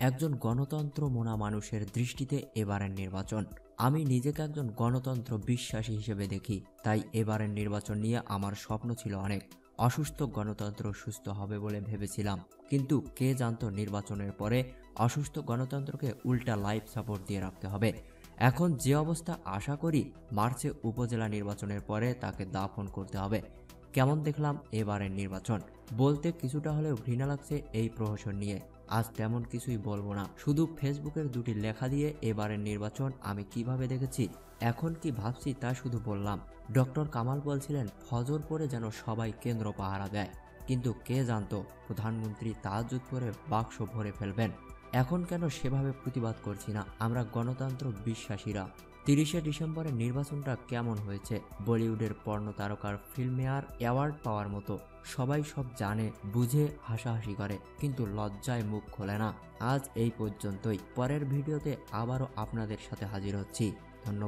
একজন গণতন্ত্র মোনা মানুষের দৃষ্টিতে এবারের নির্বাচন। আমি নিজেকে একজন গণতন্ত্র বিশ্বাসী হিসেবে দেখি, তাই এবারের নির্বাচন নিয়ে আমার স্বপ্ন ছিল অনেক। অসুস্থ গণতন্ত্র সুস্থ হবে বলে ভেবেছিলাম, কিন্তু কে জানত নির্বাচনের পরে অসুস্থ গণতন্ত্রকে উল্টা লাইফ সাপোর্ট দিয়ে রাখতে হবে। এখন যে অবস্থা আশা করি মার্চে উপজেলা নির্বাচনের পরে তাকে দাফন করতে হবে। কেমন দেখলাম এবারের নির্বাচন? বলতে কিছুটা হলেও ঘৃণা লাগছে এই প্রহসন নিয়ে। আজ তেমন কিছুই বলব না। শুধু ফেসবুকের দুটি লেখা দিয়ে এবারের নির্বাচন আমি কীভাবে দেখেছি, এখন কি ভাবছি তা শুধু বললাম। ডক্টর কামাল বলছিলেন, ফজর পরে যেন সবাই কেন্দ্র পাহারা দেয়। কিন্তু কে জানতো, প্রধানমন্ত্রী তাজুদ করে বাক্স ভরে ফেলবেন। এখন কেন সেভাবে প্রতিবাদ করছি না? আমরা গণতন্ত্র বিশ্বাসীরা। তিরিশে ডিসেম্বরের নির্বাচনটা কেমন হয়েছে? বলিউডের পর্ণ তারকার ফিল্মেয়ার অ্যাওয়ার্ড পাওয়ার মতো সবাই সব জানে, বুঝে, হাসাহাসি করে, কিন্তু লজ্জায় মুখ খোলে না। আজ এই পর্যন্তই। পরের ভিডিওতে আবারও আপনাদের সাথে হাজির হচ্ছি। ধন্যবাদ।